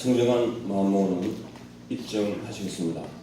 증정한 마음으로는 입증하시겠습니다.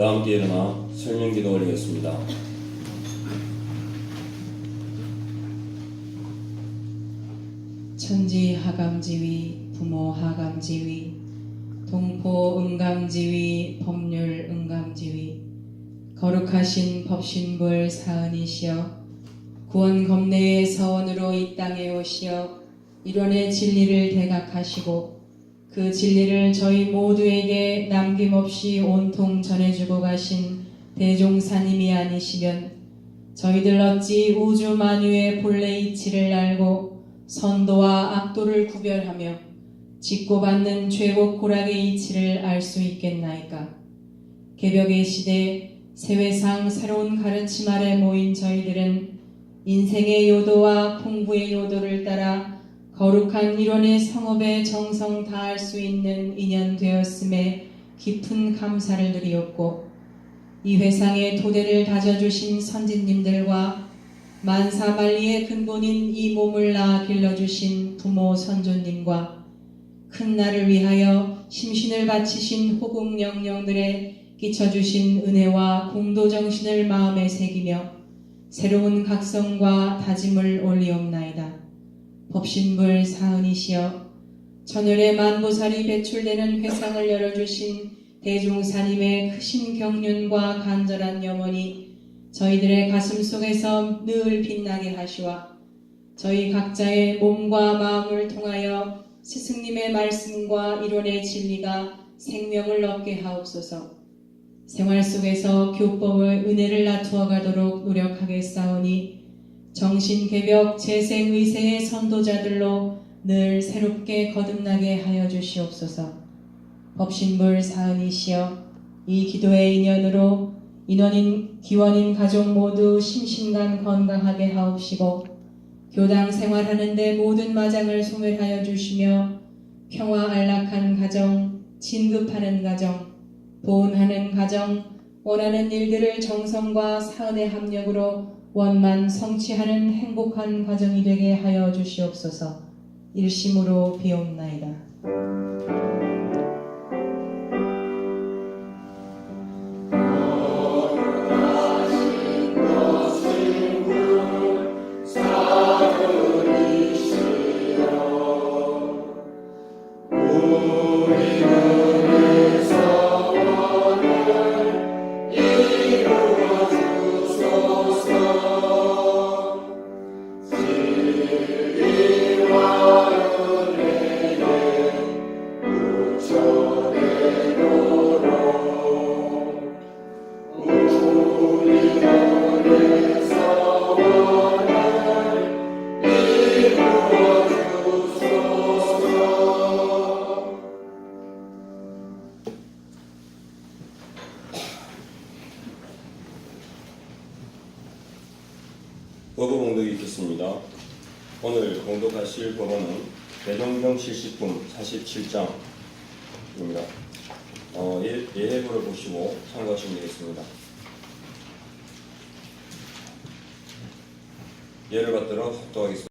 다음 기회로나 아, 설명 기도 올리겠습니다. 천지 하감지위, 부모 하감지위, 동포 음감지위, 법률 음감지위, 거룩하신 법신불 사은이시여, 구원 겁내의 서원으로 이 땅에 오시어 일원의 진리를 대각하시고 그 진리를 저희 모두에게 남김없이 온통 전해주고 가신 대종사님이 아니시면 저희들 어찌 우주 만유의 본래 이치를 알고 선도와 악도를 구별하며 짓고 받는 죄복 고락의 이치를 알 수 있겠나이까. 개벽의 시대 세회상 새로운 가르침 아래 모인 저희들은 인생의 요도와 풍부의 요도를 따라 거룩한 일원의 성업에 정성 다할 수 있는 인연 되었음에 깊은 감사를 드리었고 이 회상의 토대를 다져주신 선진님들과 만사만리의 근본인 이 몸을 낳아 길러주신 부모 선조님과 큰 날을 위하여 심신을 바치신 호국 영령들의 끼쳐주신 은혜와 공도 정신을 마음에 새기며 새로운 각성과 다짐을 올리옵나이다. 법신불 사은이시여 천열의 만보살이 배출되는 회상을 열어주신 대종사님의 크신 경륜과 간절한 염원이 저희들의 가슴 속에서 늘 빛나게 하시와 저희 각자의 몸과 마음을 통하여 스승님의 말씀과 이론의 진리가 생명을 얻게 하옵소서. 생활 속에서 교법의 은혜를 나투어 가도록 노력하겠사오니 정신개벽 재생의세의 선도자들로 늘 새롭게 거듭나게 하여 주시옵소서. 법신불 사은이시여 이 기도의 인연으로 인원인 기원인 가족 모두 심신간 건강하게 하옵시고 교당 생활하는데 모든 마장을 소멸하여 주시며 평화 안락한 가정, 진급하는 가정, 보온하는 가정, 원하는 일들을 정성과 사은의 합력으로 원만 성취하는 행복한 가정이 되게 하여 주시옵소서. 일심으로 비옵나이다. 법의 공독이 있겠습니다. 오늘 공독하실 법원은 대종경 실식품 47장입니다. 어, 예, 예해부를 보시고 참고하시면 되겠습니다. 예를 받들어 합독하겠습니다.